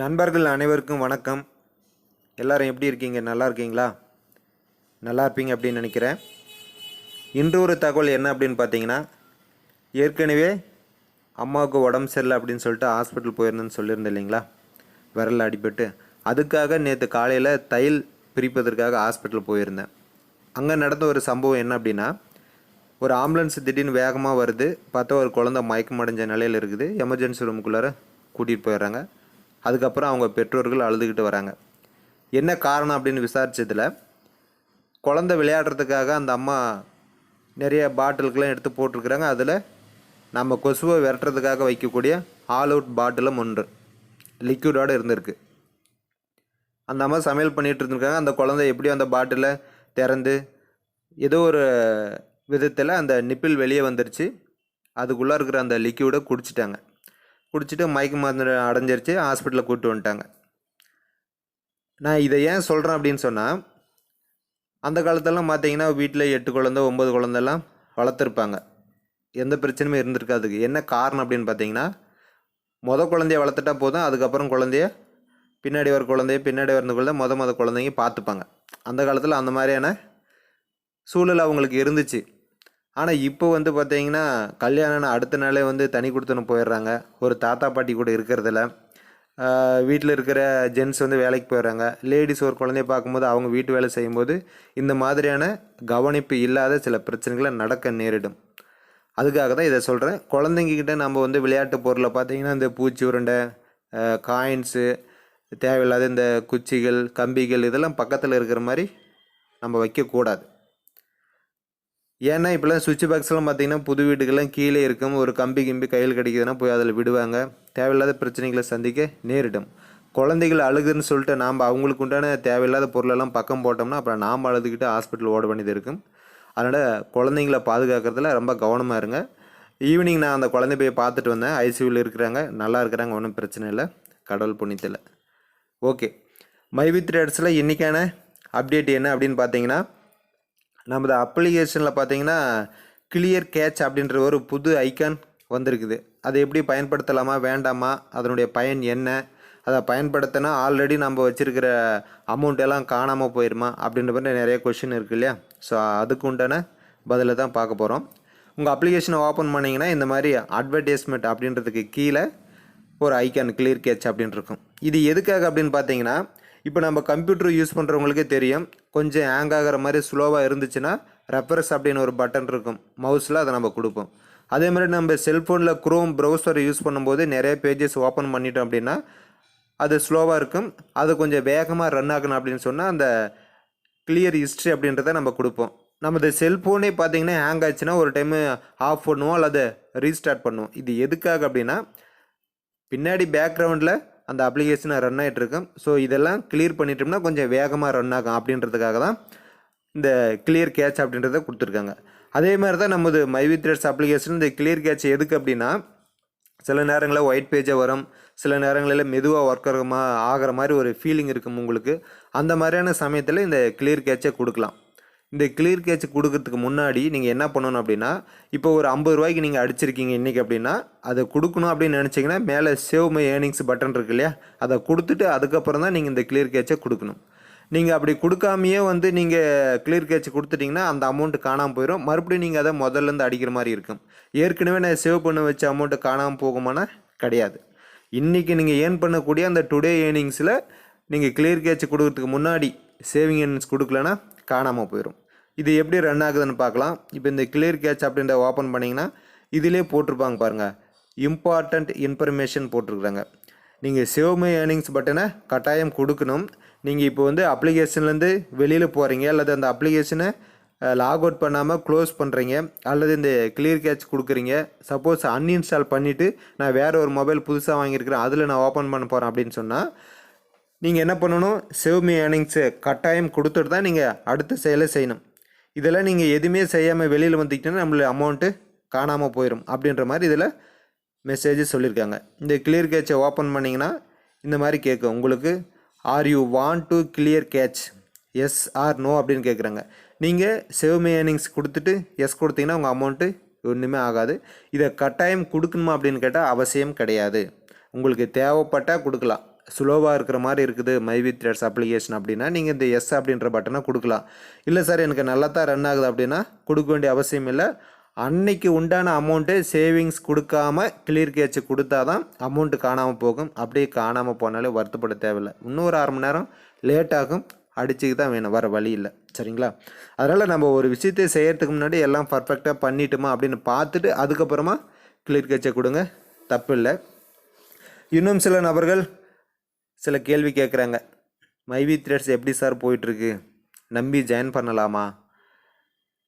நண்பர்கள் அனைவருக்கும் வணக்கம். எல்லாரும் எப்படி இருக்கீங்க? நல்லா இருக்கீங்களா? நல்லா இருப்பீங்க அப்படின்னு நினைக்கிறேன். இன்று ஒரு தகவல் என்ன அப்படின்னு பார்த்தீங்கன்னா ஏற்கனவே அம்மாவுக்கு உடம்பு சரியில்லை அப்படின்னு சொல்லிட்டு ஹாஸ்பிட்டல் போயிருந்தேன்னு சொல்லியிருந்தேன் இல்லைங்களா? விரல் அடிபட்டு. அதுக்காக நேற்று காலையில் தையல் பிரிப்பதற்காக ஹாஸ்பிட்டல் போயிருந்தேன். அங்கே நடந்த ஒரு சம்பவம் என்ன அப்படின்னா ஒரு ஆம்புலன்ஸ் திடீர்னு வேகமாக வருது. பார்த்தா ஒரு குழந்தை மயக்கம் அடைஞ்ச நிலையில் இருக்குது. எமர்ஜென்சி ரூமுக்குள்ளார கூட்டிகிட்டு போயிடுறாங்க. அதுக்கப்புறம் அவங்க பெற்றோர்கள் அழுதுகிட்டு வராங்க. என்ன காரணம் அப்படின்னு விசாரித்ததில் குழந்தை விளையாடுறதுக்காக அந்த அம்மா நிறைய பாட்டிலுக்கெல்லாம் எடுத்து போட்டிருக்கிறாங்க. அதில் நம்ம கொசுவை விரட்டுறதுக்காக வைக்கக்கூடிய ஆல் அவுட் பாட்டிலும் ஒன்று. லிக்விடோடு இருந்திருக்கு. அந்த அம்மா சமையல் பண்ணிகிட்டு இருந்திருக்காங்க. அந்த குழந்தை எப்படி அந்த பாட்டிலை திறந்து ஏதோ ஒரு விதத்தில் அந்த நிப்பில் வெளியே வந்துருச்சு. அதுக்குள்ளே இருக்கிற அந்த லிக்யூடை குடிச்சிட்டாங்க. குடிச்சிட்டு மயக்க மருந்து அடைஞ்சிருச்சு ஹாஸ்பிட்டலில் கூப்பிட்டு வந்துட்டாங்க. நான் இதை ஏன் சொல்கிறேன் அப்படின்னு சொன்னால் அந்த காலத்தெல்லாம் பார்த்தீங்கன்னா வீட்டில் எட்டு குழந்தை ஒம்பது குழந்தெல்லாம் வளர்த்துருப்பாங்க. எந்த பிரச்சனையுமே இருந்திருக்காதுக்கு என்ன காரணம் அப்படின்னு பார்த்தீங்கன்னா மொதல் குழந்தைய வளர்த்துட்டா போதும் அதுக்கப்புறம் குழந்தைய பின்னாடி வர குழந்தைய பின்னாடி வரந்த குழந்தை மொதல் மொதல் குழந்தைங்க பார்த்துப்பாங்க. அந்த காலத்தில் அந்த மாதிரியான சூழல் அவங்களுக்கு இருந்துச்சு. ஆனால் இப்போ வந்து பார்த்தீங்கன்னா கல்யாணம் அடுத்த நாளே வந்து தனி கொடுத்துன்னு போயிடுறாங்க. ஒரு தாத்தா பாட்டி கூட இருக்கிறதில்ல. வீட்டில் இருக்கிற ஜென்ஸ் வந்து வேலைக்கு போயிடுறாங்க. லேடிஸ் ஒரு குழந்தைய பார்க்கும்போது அவங்க வீட்டு வேலை செய்யும்போது இந்த மாதிரியான கவனிப்பு இல்லாத சில பிரச்சனைகளை நடக்க நேரிடும். அதுக்காக தான் இதை சொல்கிறேன் குழந்தைங்கக்கிட்ட நம்ம வந்து விளையாட்டு பொருளை பார்த்திங்கன்னா இந்த பூச்சி உருண்டை காயின்ஸு தேவையில்லாத இந்த குச்சிகள் கம்பிகள் இதெல்லாம் பக்கத்தில் இருக்கிற மாதிரி நம்ம வைக்கக்கூடாது. ஏன்னா இப்போலாம் சுவிட்ச் பாக்ஸ்லாம் பார்த்தீங்கன்னா புது வீட்டுக்கெல்லாம் கீழே இருக்கும். ஒரு கம்பி கிம்பி கையில் கிடைக்குதுன்னா போய் அதில் விடுவாங்க. தேவையில்லாத பிரச்சனைகளை சந்திக்க நேரிடும். குழந்தைகள் அழுகுன்னு சொல்லிட்டு நாம் அவங்களுக்கு உண்டான தேவையில்லாத பொருளெல்லாம் பக்கம் போட்டோம்னா அப்புறம் நாம் அழுதுகிட்டு ஹாஸ்பிட்டல் ஓட வேண்டியது இருக்கும். அதனால் குழந்தைங்கள பாதுகாக்கிறதுல ரொம்ப கவனமாக இருங்க. ஈவினிங் நான் அந்த குழந்தை போய் பார்த்துட்டு வந்தேன். ஐசியூவில் இருக்கிறாங்க. நல்லா இருக்கிறாங்க. ஒன்றும் பிரச்சனை இல்லை. கடவுள் புண்ணியத்தில். ஓகே மை வித் ரேட்ஸில் இன்றைக்கான அப்டேட் என்ன அப்படின்னு பார்த்தீங்கன்னா நமது அப்ளிகேஷனில் பார்த்தீங்கன்னா கிளியர் கேட்ச் அப்படின்ற ஒரு புது ஐக்கான் வந்திருக்குது. அதை எப்படி பயன்படுத்தலாமா வேண்டாமா அதனுடைய பயன் என்ன அதை பயன்படுத்தினா ஆல்ரெடி நம்ம வச்சுருக்கிற அமௌண்ட் எல்லாம் காணாமல் போயிடுமா அப்படின்ற மாதிரி நிறைய கொஷின் இருக்கு இல்லையா? ஸோ அதுக்கு உண்டான பதிலை தான் பார்க்க போகிறோம் உங்கள் அப்ளிகேஷனை ஓப்பன் பண்ணிங்கன்னா இந்த மாதிரி அட்வர்டைஸ்மெண்ட் அப்படின்றதுக்கு கீழே ஒரு ஐக்கான் கிளியர் கேட்ச் அப்படின்னு இருக்கும். இது எதுக்காக அப்படின்னு பார்த்தீங்கன்னா இப்போ நம்ம கம்ப்யூட்டர் யூஸ் பண்ணுறவங்களுக்கே தெரியும். கொஞ்சம் ஹேங் ஆகிற மாதிரி ஸ்லோவாக இருந்துச்சுன்னா ரெஃபரஸ் அப்படின்னு ஒரு பட்டன் இருக்கும். மவுஸில் அதை நம்ம கொடுப்போம். அதே மாதிரி நம்ம செல்ஃபோனில் குரோம் ப்ரௌசரை யூஸ் பண்ணும்போது நிறைய பேஜஸ் ஓப்பன் பண்ணிட்டோம் அப்படின்னா அது ஸ்லோவாக இருக்கும். அது கொஞ்சம் வேகமாக ரன் ஆகணும் அப்படின்னு சொன்னால் அந்த கிளியர் ஹிஸ்ட்ரி அப்படின்றத நம்ம கொடுப்போம். நமது செல்ஃபோனே பார்த்தீங்கன்னா ஹேங் ஆச்சுன்னா ஒரு டைமு ஆஃப் பண்ணுவோம் அல்லது ரீஸ்டார்ட் பண்ணுவோம். இது எதுக்காக அப்படின்னா பின்னாடி பேக்ரவுண்டில் அந்த அப்ளிகேஷனை ரன் ஆகிட்டுருக்கு ஸோ இதெல்லாம் கிளியர் பண்ணிட்டோம்னா கொஞ்சம் வேகமாக ரன் ஆகும் அப்படின்றதுக்காக தான் இந்த கிளியர் கேட்ச் அப்படின்றத கொடுத்துருக்காங்க. அதே மாதிரி தான் நமது மைவித்ரட்ஸ் அப்ளிகேஷன் இந்த கிளியர் கேட்ச் எதுக்கு அப்படின்னா சில நேரங்களில் ஒயிட் பேஜாக வரும். சில நேரங்களில் மெதுவாக ஒர்க் ஆகிற மாதிரி ஒரு ஃபீலிங் இருக்கும் உங்களுக்கு. அந்த மாதிரியான சமயத்தில் இந்த கிளியர் கேட்சை கொடுக்கலாம். இந்த கிளியர் கேட்ச் கொடுக்கறதுக்கு முன்னாடி நீங்கள் என்ன பண்ணணும் அப்படின்னா இப்போ ஒரு ஐம்பது ரூபாய்க்கு நீங்கள் அடிச்சிருக்கீங்க இன்றைக்கி அப்படின்னா அதை கொடுக்கணும் அப்படின்னு நினச்சிங்கன்னா மேலே சேவ் மை ஏர்னிங்ஸ் பட்டன் இருக்கு இல்லையா? அதை கொடுத்துட்டு அதுக்கப்புறம் தான் நீங்கள் இந்த கிளியர் கேட்சை கொடுக்கணும். நீங்கள் அப்படி கொடுக்காமையே வந்து நீங்கள் கிளியர் கேட்ச் கொடுத்துட்டிங்கன்னா அந்த அமௌண்ட் காணாமல் போயிடும் மறுபடியும் நீங்கள் அதை முதல்லேருந்து அடிக்கிற மாதிரி இருக்கும். ஏற்கனவே நான் சேவ் பண்ண வச்ச அமௌண்ட்டு காணாமல் போகுமானா? கிடையாது. இன்றைக்கி நீங்கள் ஏர்ன் பண்ணக்கூடிய அந்த டுடே ஏர்னிங்ஸில் நீங்கள் கிளியர் கேட்ச் கொடுக்கறதுக்கு முன்னாடி சேவிங் ஏர்னிங்ஸ் கொடுக்கலன்னா காணாமல் போயிடும் இது எப்படி ரன் ஆகுதுன்னு பார்க்கலாம். இப்போ இந்த கிளியர் கேட்ச் அப்படின்ற ஓப்பன் பண்ணிங்கன்னா இதிலே போட்டிருப்பாங்க பாருங்கள் இம்பார்ட்டண்ட் இன்ஃபர்மேஷன் போட்டிருக்குறாங்க. நீங்கள் சேவ் மை ஏர்னிங்ஸ் பட்டனை கட்டாயம் கொடுக்கணும். நீங்கள் இப்போ வந்து அப்ளிகேஷன்லேருந்து வெளியில் போகிறீங்க அல்லது அந்த அப்ளிகேஷனை லாக் அவுட் பண்ணாமல் க்ளோஸ் பண்ணுறீங்க அல்லது இந்த கிளியர் கேட்ச் கொடுக்குறீங்க. சப்போஸ் அன்இன்ஸ்டால் பண்ணிவிட்டு நான் வேறு ஒரு மொபைல் புதுசாக வாங்கியிருக்கிறேன் அதில் நான் ஓப்பன் பண்ண போகிறேன் அப்படின்னு சொன்னால் நீங்கள் என்ன பண்ணணும்? சேவ் மீ ஏர்னிங்ஸு கட்டாயம் கொடுத்துட்டு தான் நீங்கள் அடுத்த செயலை செய்யணும். இதெல்லாம் நீங்கள் எதுவுமே செய்யாமல் வெளியில் வந்துக்கிட்டோன்னா நம்மள அமௌண்ட்டு காணாமல் போயிடும் அப்படின்ற மாதிரி இதில் மெசேஜ் சொல்லியிருக்காங்க. இந்த கிளியர் கேட்சை ஓப்பன் பண்ணிங்கன்னா இந்த மாதிரி கேட்கும். உங்களுக்கு are you want to clear cache yes or no அப்படின்னு கேட்குறாங்க. நீங்கள் சேவ் மை ஏர்னிங்ஸ் கொடுத்துட்டு எஸ் கொடுத்தீங்கன்னா உங்கள் அமௌண்ட்டு ஒன்றுமே ஆகாது. இதை கட்டாயம் கொடுக்கணுமா அப்படின்னு கேட்டால் அவசியம் கிடையாது. உங்களுக்கு தேவைப்பட்டால் கொடுக்கலாம். ஸ்லோவாக இருக்கிற மாதிரி இருக்குது மை வித் த்ரெட்ஸ் அப்ளிகேஷன் அப்படின்னா நீங்கள் இந்த எஸ் அப்படின்ற பட்டனை கொடுக்கலாம். இல்லை சார் எனக்கு நல்லா தான் ரன் ஆகுது அப்படின்னா கொடுக்க வேண்டிய அவசியம் இல்லை. அன்னைக்கு உண்டான அமௌண்ட்டு சேவிங்ஸ் கொடுக்காம கிளியர் கேட்ச் கொடுத்தா தான் அமௌண்ட்டு காணாமல் போகும். அப்படியே காணாமல் போனாலே வருத்தப்பட தேவையில்லை. இன்னும் ஒரு அரை மணி நேரம் லேட் ஆகும். அடிச்சுக்கு தான் வேணும். வர வழி இல்லை. சரிங்களா? அதனால் நம்ம ஒரு விஷயத்தை செய்கிறதுக்கு முன்னாடி எல்லாம் பர்ஃபெக்டாக பண்ணிட்டுமா அப்படின்னு பார்த்துட்டு அதுக்கப்புறமா கிளியர் கேட்சை கொடுங்க. தப்பு இல்லை இன்னும் சில நபர்கள் சில கேள்வி கேட்குறாங்க மைவி த்ரெட்ஸ் எப்படி சார் போயிட்டுருக்கு? நம்பி ஜாயின் பண்ணலாமா?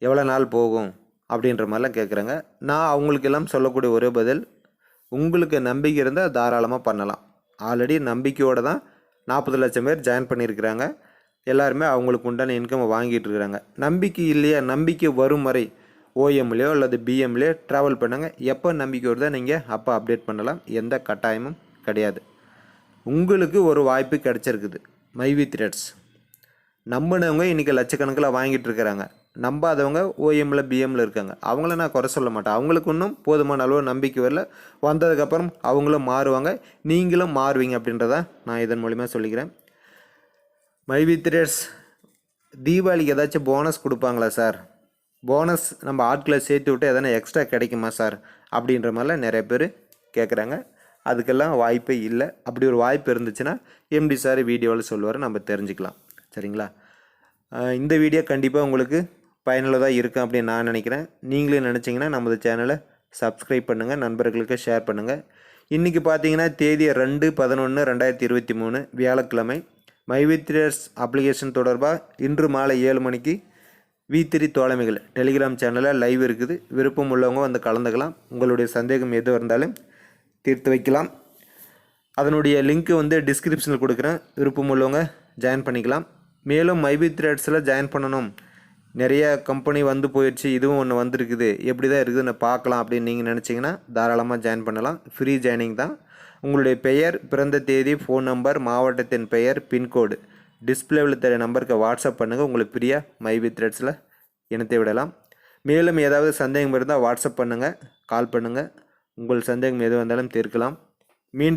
எவ்வளோ நாள் போகும்? அப்படின்ற மாதிரிலாம் கேட்குறாங்க நான் அவங்களுக்கெல்லாம் சொல்லக்கூடிய ஒரே பதில் உங்களுக்கு நம்பிக்கை இருந்தால் தாராளமாக பண்ணலாம். ஆல்ரெடி நம்பிக்கையோடு தான் நாற்பது லட்சம் பேர் ஜாயின் பண்ணியிருக்கிறாங்க. எல்லாருமே அவங்களுக்கு உண்டான இன்கம்மை வாங்கிட்டு இருக்கிறாங்க நம்பிக்கை இல்லையா? நம்பிக்கை வரும் வரை ஓஎம்லேயோ அல்லது பிஎம்லேயோ ட்ராவல் பண்ணுங்கள் எப்போ நம்பிக்கை வருதோ நீங்கள் அப்போ அப்டேட் பண்ணலாம். எந்த கட்டாயமும் கிடையாது. உங்களுக்கு ஒரு வாய்ப்பு கிடைச்சிருக்குது. மைவி த்ரெட்ஸ் நம்பினவங்க இன்றைக்கி லட்சக்கணக்கில் வாங்கிட்டு இருக்கிறாங்க. நம்பாதவங்க ஓஎம்மில் பிஎம்மில் இருக்காங்க. அவங்கள நான் குறை சொல்ல மாட்டேன். அவங்களுக்கு இன்னும் போதுமான அளவு நம்பிக்கை வரல. வந்ததுக்கப்புறம் அவங்களும் மாறுவாங்க. நீங்களும் மாறுவீங்க அப்படின்றத நான் இதன் மூலிமா சொல்லிக்கிறேன். மைவி த்ரெட்ஸ் தீபாவளிக்கு ஏதாச்சும் போனஸ் கொடுப்பாங்களா சார் போனஸ் நம்ம ஆட்களை சேர்த்து விட்டு எதனா எக்ஸ்ட்ரா கிடைக்குமா சார் அப்படின்ற மாதிரிலாம் நிறைய பேர் கேட்குறாங்க அதுக்கெல்லாம் வாய்ப்பே இல்லை. அப்படி ஒரு வாய்ப்பு இருந்துச்சுன்னா எம்டி சார் வீடியோவில் சொல்லுவார் நம்ம தெரிஞ்சுக்கலாம். சரிங்களா? இந்த வீடியோ கண்டிப்பாக உங்களுக்கு பயனுள்ளதாக இருக்கும் அப்படின்னு நான் நினைக்கிறேன். நீங்களும் நினச்சிங்கன்னா நமது சேனலை சப்ஸ்கிரைப் பண்ணுங்கள் நண்பர்களுக்கு ஷேர் பண்ணுங்கள் இன்றைக்கி பார்த்தீங்கன்னா தேதி ரெண்டு பதினொன்று ரெண்டாயிரத்தி இருபத்தி மூணு வியாழக்கிழமை. மைவித்ரஸ் அப்ளிகேஷன் தொடர்பாக இன்று மாலை ஏழு மணிக்கு வி த்ரீ தோழமைகள் டெலிகிராம் சேனலில் லைவ் இருக்குது. விருப்பம் உள்ளவங்க வந்து கலந்துக்கலாம். உங்களுடைய சந்தேகம் எது இருந்தாலும் தீர்த்து வைக்கலாம். அதனுடைய லிங்க்கு வந்து டிஸ்கிரிப்ஷனில் கொடுக்குறேன். விருப்பம் உள்ளவங்க ஜாயின் பண்ணிக்கலாம். மேலும் மைபி த்ரெட்ஸில் ஜாயின் பண்ணணும். நிறைய கம்பெனி வந்து போயிடுச்சு இதுவும் ஒன்று வந்திருக்குது. எப்படி தான் இருக்குதுன்னு பார்க்கலாம் அப்படின்னு நீங்கள் நினச்சிங்கன்னா தாராளமாக ஜாயின் பண்ணலாம். ஃப்ரீ ஜாயினிங் தான். உங்களுடைய பெயர் பிறந்த தேதி ஃபோன் நம்பர் மாவட்டத்தின் பெயர் பின்கோடு டிஸ்பிளேவில் தெரிய நம்பருக்கு வாட்ஸ்அப் பண்ணுங்கள் உங்களுக்கு ஃப்ரீயாக மைபி த்ரெட்ஸில் இணைத்து விடலாம். மேலும் ஏதாவது சந்தேகம் இருந்தால் வாட்ஸ்அப் பண்ணுங்கள் கால் பண்ணுங்கள் உங்கள் சந்தேகம் எது வந்தாலும் தீர்க்கலாம். மீண்டும்